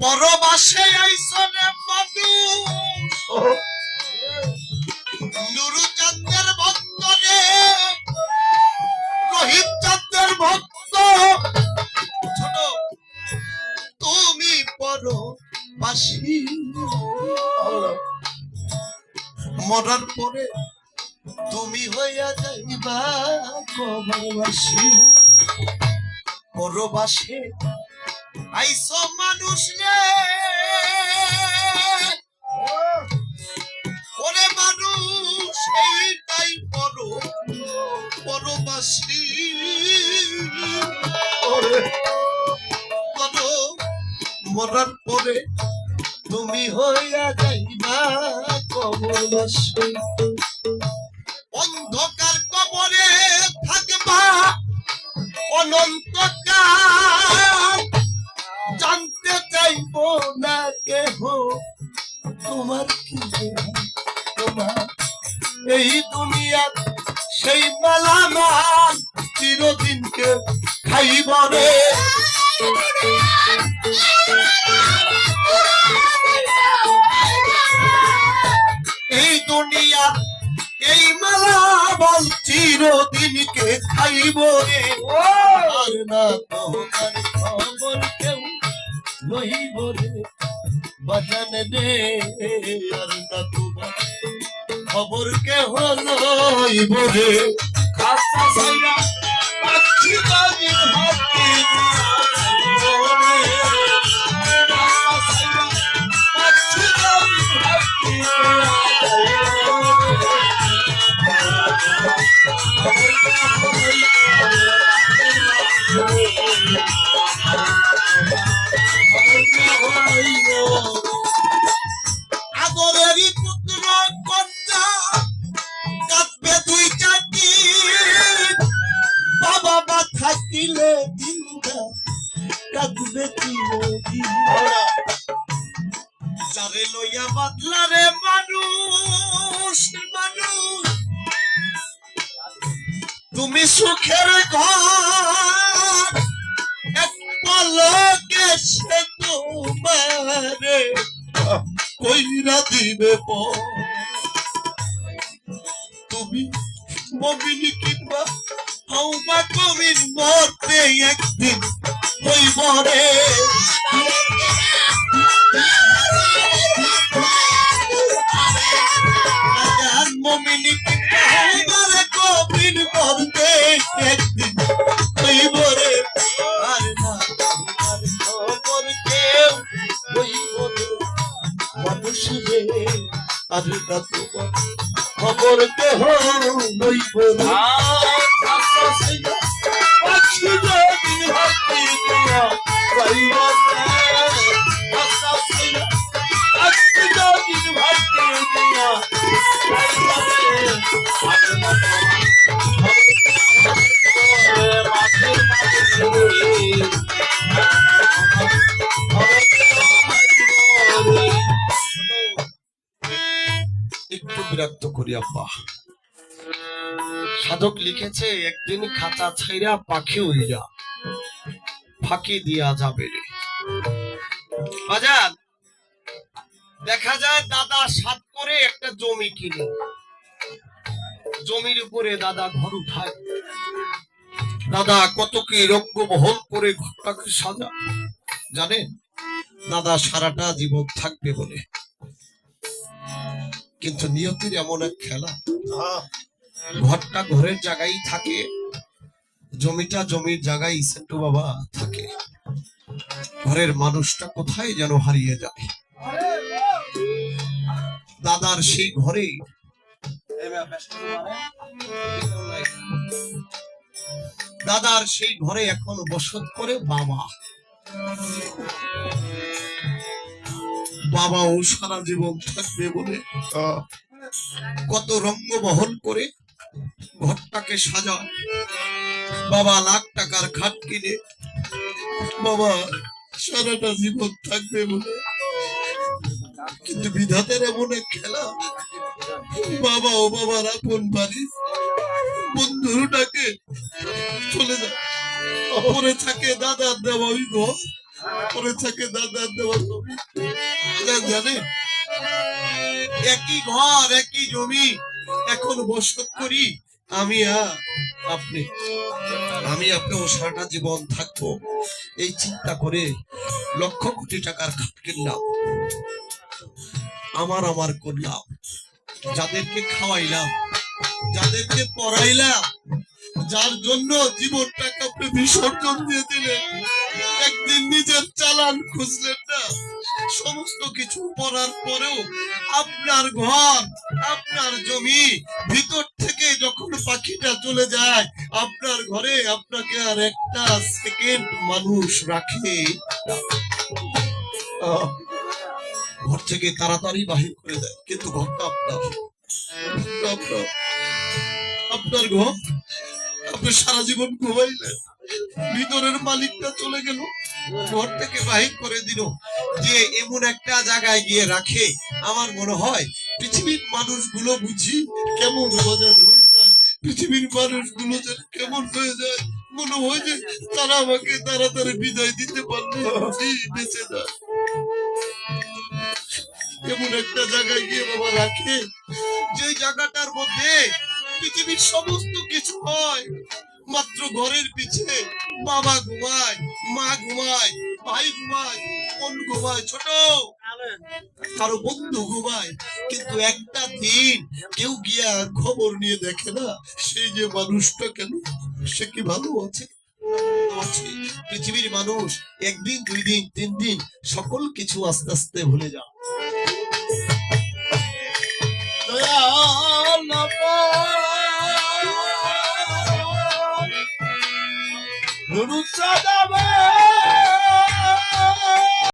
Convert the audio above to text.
পরবাসে আইসনে মানুষ নুরু ভক্ত রে রোহিত চাঁদের ভক্ত। ছোট তুমি পরবাসী। মরার পরে তুমি হইয়া যাইবা কবরবাসী। পরবাসে আইস মানুষ রে। ওরে মানুষ, এইটাই বড় পরবাসী। মরার পরে তুমি হইয়া অন্ধকার কবরে থাকবা, অনন্তকাল। জানতে চাইব না কেহ, তোমার কি তোমার এই দুনিয়ার সেই মেলামান চিরদিনকে খাইব রে। বল চিরদিনকে খাইব রে। আর না তোমার খবর কেউ লইব রে। বাজান রে আর না তোমার খবর কেহ লইব রে। কাঁচা ছাইরা যারে লইয়া বাদলা রে মানুষ মানুষ। তুমি সুখের ঘর, এক কইরা দিবে তুমি মমিনি কিংবা হৌবা কবির মরতে একদিন হইব রে। খবর কেহ লইব না। করি, আব্বা। সাধক লিখেছে, একদিন খাঁচা ছাইরা পাখি উইরা, ফাঁকি দিয়া যাবে বাজার দেখা যায় দাদা সাত করে একটা জমি কিনে। জমির উপরে দাদা ঘর উঠায়। দাদা কত কি রঙ্গ বহন করে ঘরটাকে সাজা জানেন, দাদা সারাটা জীবন থাকবে বলে। কিন্তু নিয়তির এমন এক খেলা। ঘরটা ঘরের জায়গায় থাকে জমিটা জমির জায়গায় সেন্টু বাবা থাকে। ঘরের মানুষটা কোথায় যেন হারিয়ে যায়। দাদার সেই ঘরে দাদার সেই ঘরে এখন বসত করে বাবা। বাবাও সারা জীবন থাকবে বলে কত রঙ্গ বহন করে ঘরটাকে সাজা বাবা লাখ টাকার খাট কিনে, বাবা সারাটা জীবন থাকবে বলে। কিন্তু বিধাতের এমন এক খেলা, বাবা ও বাবার আপন বাড়ি বন্ধুটাকে চলে যায়। পরে থাকে দাদার দেওয়া ওই পরে থাকে দাদার দেওয়া একই ঘর, একই জমি, এখন বসত করি। আমি আপনি, আমি আপনিও সারাটা জীবন থাকব। এই চিন্তা করে লক্ষ কোটি টাকার খাট কিনলাম। আমার আমার করলাম। যাদেরকে খাওয়াইলাম, যাদেরকে পড়াইলাম, যার জন্য জীবনটাকে বিসর্জন দিয়ে দিলেন। একদিন নিজের চালান খুঁজলেন না। সমস্ত কিছু পড়ার পরেও আপনার ঘর, আপনার জমি ভিতর থেকে যখন পাখিটা চলে যায়, আপনার ঘরে আপনাকে আর একটা সেকেন্ড মানুষ রাখে। ঘর থেকে তাড়াতাড়ি বাহির করে দেয়, কিন্তু ঘরটা আপনার। আপনার ঘর আপনি সারা জীবন ঘুমাইলেন। ভিতরের মালিকটা চলে গেল। ঘর থেকে বাহির করে দিল। যে এমন একটা জায়গায় গিয়ে রাখে, আমার মনে হয় পৃথিবীর মানুষগুলো বুঝি কেমন বাজার হয়ে যায়, পৃথিবীর মানুষগুলো যেন কেমন হয়ে যায়, মনে হয় যে তারা আমাকে তাড়াতাড়ি বিদায় দিতে পারলে বেঁচে যায়। এমন একটা জায়গায় গিয়ে বাবা রাখে যে জায়গাটার মধ্যে পৃথিবীর সমস্ত কিছু হয়। মাত্র ঘরের পিছে বাবা ঘুমায়, মা ঘুমায়, ভাই ঘুমায়, বোন ঘুমায়, ছোট। কারও বন্ধু ঘুমায়, কিন্তু একটা দিন কেউ গিয়া খবর নিয়ে দেখে না, সেই যে মানুষটা কেন? সে কি ভালো আছে। পৃথিবীর মানুষ একদিন, দুই দিন, তিন দিন সকল কিছু আস্তে আস্তে ভুলে যায়। দয়াল রুসা যাবে